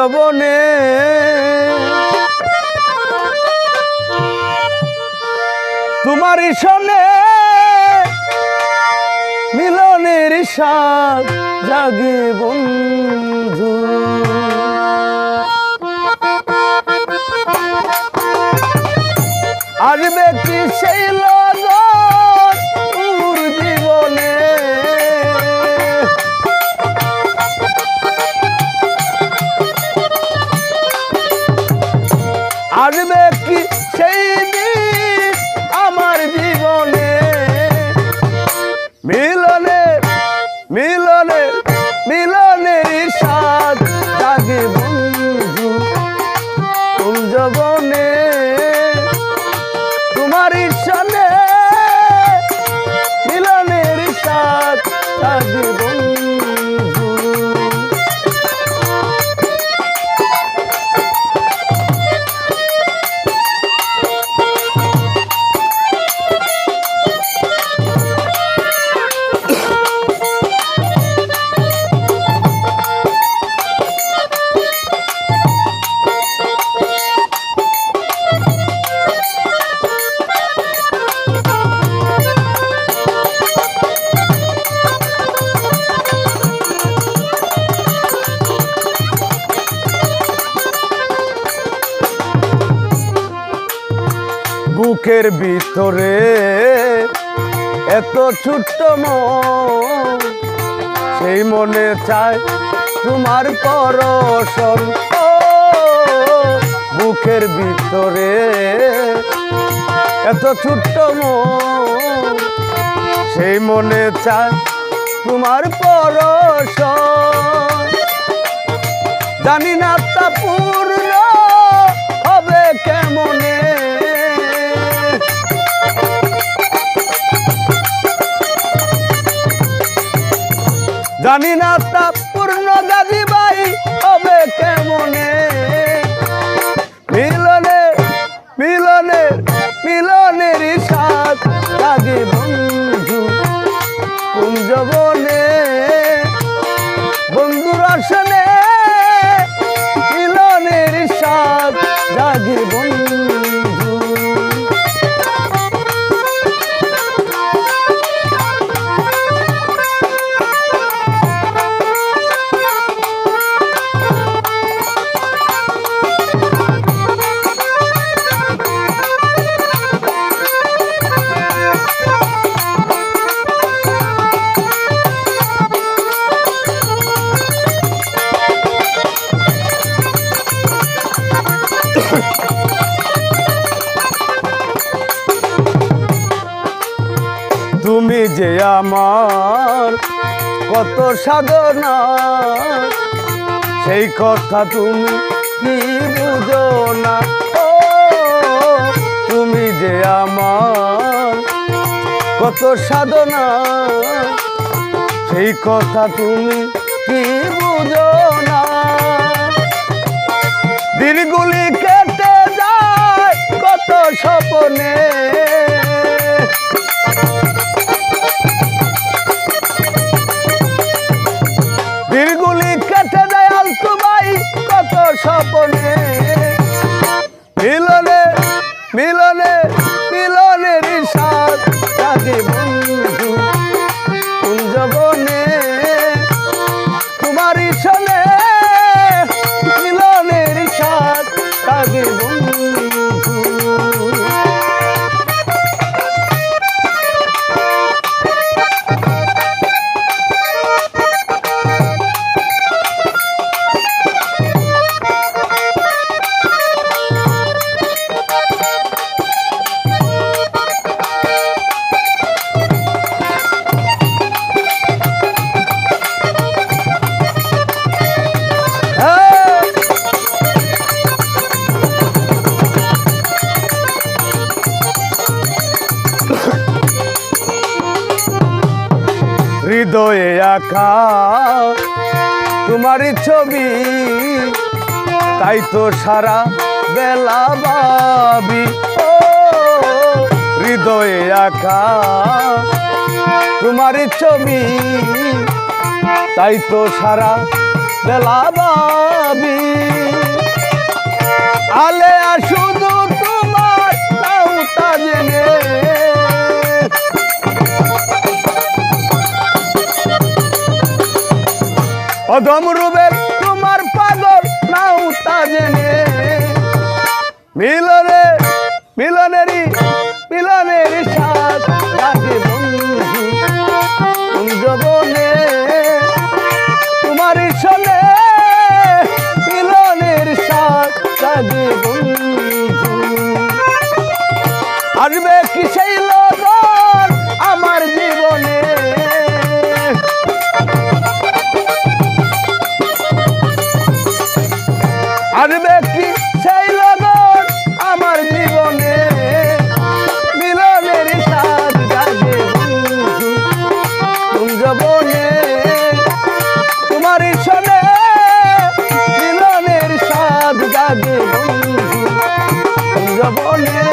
কুঞ্জবনে তোমার সনে মিলনের সাথ জাগে বন্ধু। আসবে কি সেই লগন আসবে কি সেই দিন আমার জীবনে? মিলনে মিলনে মিলনের সাথ জাগে বন্ধু কুঞ্জবনে তোমার সনে মিলনের বুকের ভিতরে এত ছোট্ট মন, সেই মনে চায় তোমার পরশন বুকের ভিতরে এত ছোট্ট মন, সেই মনে চায় তোমার পরশন জানি না তা পূর্ণ গাজী ভাই হবে কেমনে? মিলনে যে আমার কত সাধনা, সেই কথা তুমি কি বুঝো না তুমি যে আমার কত সাধনা, সেই কথা তুমি কি বুঝো না দিনগুলি কেটে যায় কত স্বপনে। মিলনে হৃদয়ে আঁকা তোমারই ছবি। তাই তো সারা বেলা ভাবি, ও হৃদয়ে আঁকা তোমারই ছবি। তাই তো সারা বেলা ভাবি। অধম রূপের তোমার পাগল নামটা জেনে। মিলনে মিলনেরই কুঞ্জবনে